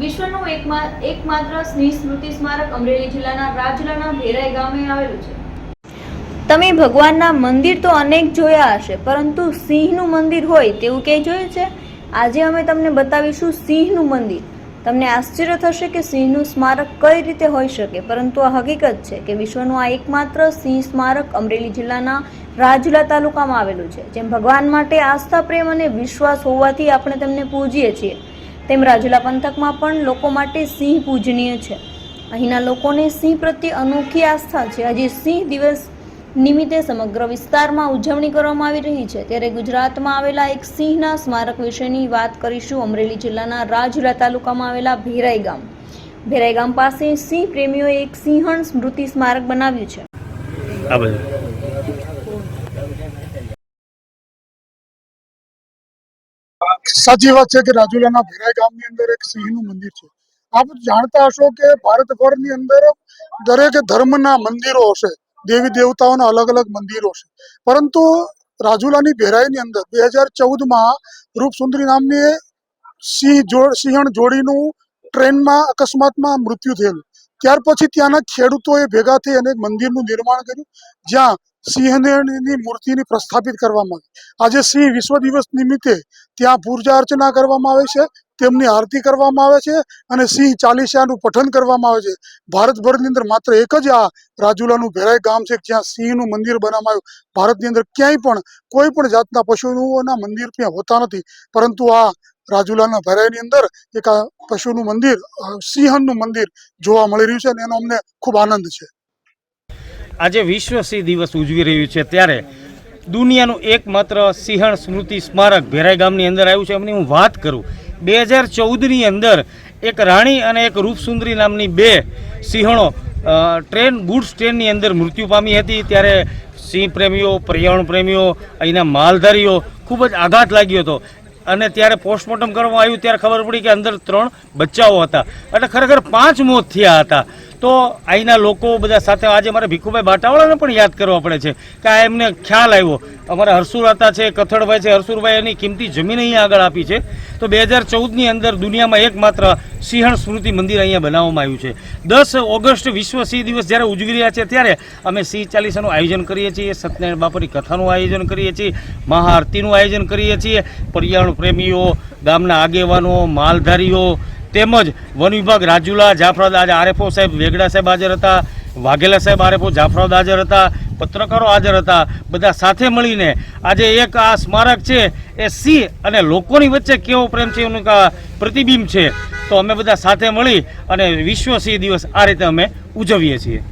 વિશ્વનું એકમા- એકમાત્ર સ્નેહ સ્મૃતિ સ્મારક અમરેલી જિલ્લાના રાજલાના ભેરાઈ ગામે આવેલું છે. તમે ભગવાનના મંદિર તો અનેક જોયા હશે, પરંતુ સિંહનું મંદિર હોય તેવું ક્યાંય જોયું છે? આજે અમે તમને બતાવીશું સિંહનું મંદિર. તમને આશ્ચર્ય થશે કે સિંહનું સ્મારક કઈ રીતે હોઈ શકે, પરંતુ આ હકીકત છે કે વિશ્વનું આ એકમાત્ર સિંહ સ્મારક અમરેલી જિલ્લાના રાજુલા તાલુકામાં આવેલું છે, જેમ ભગવાન માટે આસ્થા, પ્રેમ અને વિશ્વાસ હોવાથી આપણે તેમને પૂજીએ છીએ. તેમ રાજુલા પંથકમાં પણ લોકો માટે સિંહ પૂજનીય છે. અહીંના લોકોને સિંહ પ્રત્યે અનોખી આસ્થા છે. હજી સિંહ દિવસ નિમિત્તે સમગ્ર વિસ્તારમાં ઉજવણી કરવામાં આવી રહી છે. ત્યારે ગુજરાતમાં આવેલા એક સિંહના સ્મારક વિશેની વાત કરીશું. અમરેલી જિલ્લાના રાજુલા તાલુકામાં આવેલા ભેરાઈ ગામ. ભેરાઈ ગામ પાસે સિંહ પ્રેમીઓએ એક સિંહણ સ્મૃતિ સ્મારક બનાવ્યું છે. આ બધું સાચી વાત છે કે રાજુલાના ભેરાઈ ગામની અંદર એક સિંહનું મંદિર છે. આપ જાણતા હશો કે ભારતભરની અંદર દરેક ધર્મના મંદિરો હશે, દેવી દેવતાઓના અલગ અલગ મંદિરો છે પરંતુ રાજુલાની ભેરાઈની અંદર બે હજાર ચૌદમાં રૂપસુંદરી નામની સિંહ જોડ સિંહણ જોડીનું ટ્રેનમાં અકસ્માતમાં મૃત્યુ થયેલું. ત્યાર પછી ત્યાંના ખેડૂતોએ ભેગા થઈ અને મંદિરનું નિર્માણ કર્યું. જ્યાં સિંહની મૂર્તિની પ્રસ્થાપિત કરવામાં આવી. આજે સિંહ વિશ્વ દિવસ નિમિત્તે ત્યાં પૂજા અર્ચના કરવામાં આવે છે, તેમની આરતી કરવામાં આવે છે અને સિંહ ચાલીસાનું પઠન કરવામાં આવે છે. ભારતભરની અંદર માત્ર એક જ આ રાજુલાનું ભેરાઈ ગામ છે, જ્યાં સિંહનું મંદિર બનાવવામાં આવ્યું. ભારતની અંદર ક્યાંય પણ કોઈ પણ જાતના પશુઓના મંદિર ત્યાં હોતા નથી. પરંતુ આ રાજુલાના ભેરાઈની અંદર એક આ પશુનું મંદિર સિંહનનું મંદિર જોવા મળી રહ્યું છે અને એનો અમને ખૂબ આનંદ છે. આજે વિશ્વ સિંહ દિવસ ઉજવી રહ્યું છે ત્યારે દુનિયાનું એકમાત્ર સિંહણ સ્મૃતિ સ્મારક ભેરાઈ ગામની અંદર આવ્યું છે. એમની હું વાત કરું. બે હજાર ચૌદની અંદર એક રાણી અને એક રૂપસુંદરી નામની બે સિંહણો ટ્રેન ગુડ્સ ટ્રેનની અંદર મૃત્યુ પામી હતી. ત્યારે સિંહ પ્રેમીઓ, પર્યાવરણ પ્રેમીઓ, અહીંના માલધારીઓ ખૂબ જ આઘાત લાગ્યો હતો. અને ત્યારે પોસ્ટમોર્ટમ કરવામાં આવ્યું, ત્યારે ખબર પડી કે અંદર ત્રણ બચ્ચાઓ હતા. એટલે ખરેખર પાંચ મોત થયા હતા. તો અહીંના લોકો બધા સાથે આજે મારે ભીખુભાઈ બાટાવાળાને પણ યાદ કરવા પડે છે કે આ એમને ખ્યાલ આવ્યો. અમારા હરસુરાતા છે, કથળભાઈ છે, હરસુરભાઈ એની કિંમતી જમીન અહીંયા આગળ આપી છે. તો બે હજાર ચૌદની અંદર દુનિયામાં એકમાત્ર સિંહણ સ્મૃતિ મંદિર અહીંયા બનાવવામાં આવ્યું છે. દસ ઓગસ્ટ વિશ્વ સિંહ દિવસ જ્યારે ઉજવી રહ્યા છે ત્યારે અમે સિંહ ચાલીસાનું આયોજન કરીએ છીએ, સત્યનારાયણ બાપાની કથાનું આયોજન કરીએ છીએ, મહાઆરતીનું આયોજન કરીએ છીએ. પર્યાવરણ પ્રેમીઓ, ગામના આગેવાનો, માલધારીઓ તેમજ વન વિભાગ રાજુલા જાફરાદ આજે આરએફઓ સાહેબ, વેગડા સાહેબ હાજર હતા, વાઘેલા સાહેબ આરએફઓ જાફરાદ હાજર હતા, પત્રકારો હાજર હતા, બધા સાથે મળીને આજે એક આ સ્મારક છે, એ સિંહ અને લોકોની વચ્ચે કેવો પ્રેમ છે એનું પ્રતિબિંબ છે. તો અમે બધા સાથે મળી અને વિશ્વ સિંહ દિવસ આ રીતે અમે ઉજવીએ છીએ.